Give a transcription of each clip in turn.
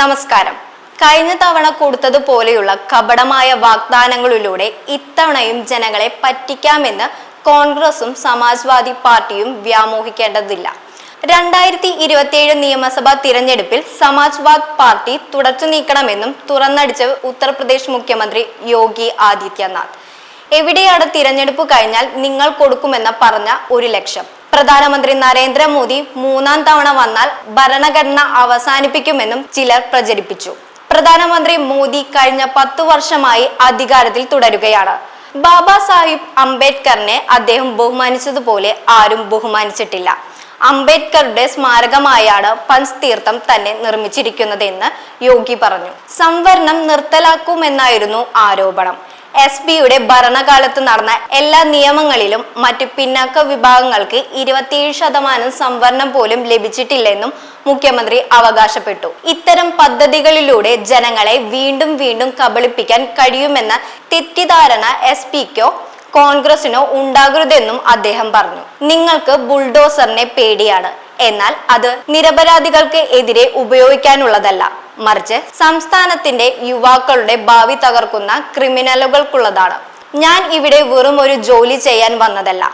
നമസ്കാരം. കഴിഞ്ഞ തവണ കൊടുത്തതുപോലെയുള്ള കപടമായ വാഗ്ദാനങ്ങളിലൂടെ ഇത്തവണയും ജനങ്ങളെ പറ്റിക്കാമെന്ന് കോൺഗ്രസും സമാജ്വാദി പാർട്ടിയും വ്യാമോഹിക്കേണ്ടതില്ല. രണ്ടായിരത്തി ഇരുപത്തിയേഴ് നിയമസഭാ തിരഞ്ഞെടുപ്പിൽ സമാജ്വാദ് പാർട്ടി തുടച്ചു നീക്കണമെന്നും തുറന്നടിച്ച് ഉത്തർപ്രദേശ് മുഖ്യമന്ത്രി യോഗി ആദിത്യനാഥ്. എവിടെയാണ് തിരഞ്ഞെടുപ്പ് കഴിഞ്ഞാൽ നിങ്ങൾ കൊടുക്കുമെന്ന് പറഞ്ഞ ഒരു ലക്ഷം. പ്രധാനമന്ത്രി നരേന്ദ്രമോദി മൂന്നാം തവണ വന്നാൽ ഭരണഘടന അവസാനിപ്പിക്കുമെന്നും ചിലർ പ്രചരിപ്പിച്ചു. പ്രധാനമന്ത്രി മോദി കഴിഞ്ഞ പത്തു വർഷമായി അധികാരത്തിൽ തുടരുകയാണ്. ബാബാ സാഹിബ് അംബേദ്കറിനെ അദ്ദേഹം ബഹുമാനിച്ചതുപോലെ ആരും ബഹുമാനിച്ചിട്ടില്ല. അംബേദ്കറുടെ സ്മാരകമായാണ് പഞ്ച് തീർത്ഥം തന്നെ നിർമ്മിച്ചിരിക്കുന്നതെന്ന് യോഗി പറഞ്ഞു. സംവരണം നിർത്തലാക്കുമെന്നായിരുന്നു ആരോപണം. എസ് പിയുടെ ഭരണകാലത്ത് നടന്ന എല്ലാ നിയമങ്ങളിലും മറ്റു പിന്നാക്ക വിഭാഗങ്ങൾക്ക് ഇരുപത്തിയേഴ് ശതമാനം സംവരണം പോലും ലഭിച്ചിട്ടില്ലെന്നും മുഖ്യമന്ത്രി അവകാശപ്പെട്ടു. ഇത്തരം പദ്ധതികളിലൂടെ ജനങ്ങളെ വീണ്ടും വീണ്ടും കബളിപ്പിക്കാൻ കഴിയുമെന്ന തെറ്റിദ്ധാരണ എസ് പിക്കോ കോൺഗ്രസിനോ ഉണ്ടാകരുതെന്നും അദ്ദേഹം പറഞ്ഞു. നിങ്ങൾക്ക് ബുൾഡോസറിനെ പേടിയാണ്. എന്നാൽ അത് നിരപരാധികൾക്ക് എതിരെ ഉപയോഗിക്കാനുള്ളതല്ല. മറിച്ച് സംസ്ഥാനത്തിന്റെ യുവാക്കളുടെ ഭാവി തകർക്കുന്ന ക്രിമിനലുകൾക്കുള്ളതാണ്. ഞാൻ ഇവിടെ വെറും ഒരു ജോലി ചെയ്യാൻ വന്നതല്ല.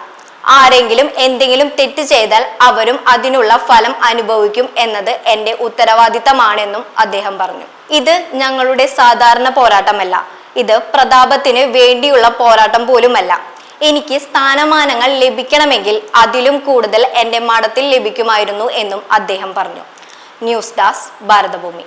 ആരെങ്കിലും എന്തെങ്കിലും തെറ്റ് ചെയ്താൽ അവരും അതിനുള്ള ഫലം അനുഭവിക്കും എന്നത് എന്റെ ഉത്തരവാദിത്തമാണെന്നും അദ്ദേഹം പറഞ്ഞു. ഇത് ഞങ്ങളുടെ സാധാരണ പോരാട്ടമല്ല. ഇത് പ്രതാപത്തിന് വേണ്ടിയുള്ള പോരാട്ടം പോലുമല്ല. എനിക്ക് സ്ഥാനമാനങ്ങൾ ലഭിക്കണമെങ്കിൽ അതിലും കൂടുതൽ എന്റെ മഠത്തിൽ ലഭിക്കുമായിരുന്നു എന്നും അദ്ദേഹം പറഞ്ഞു. ന്യൂസ് ഡാസ് ഭാരതഭൂമി.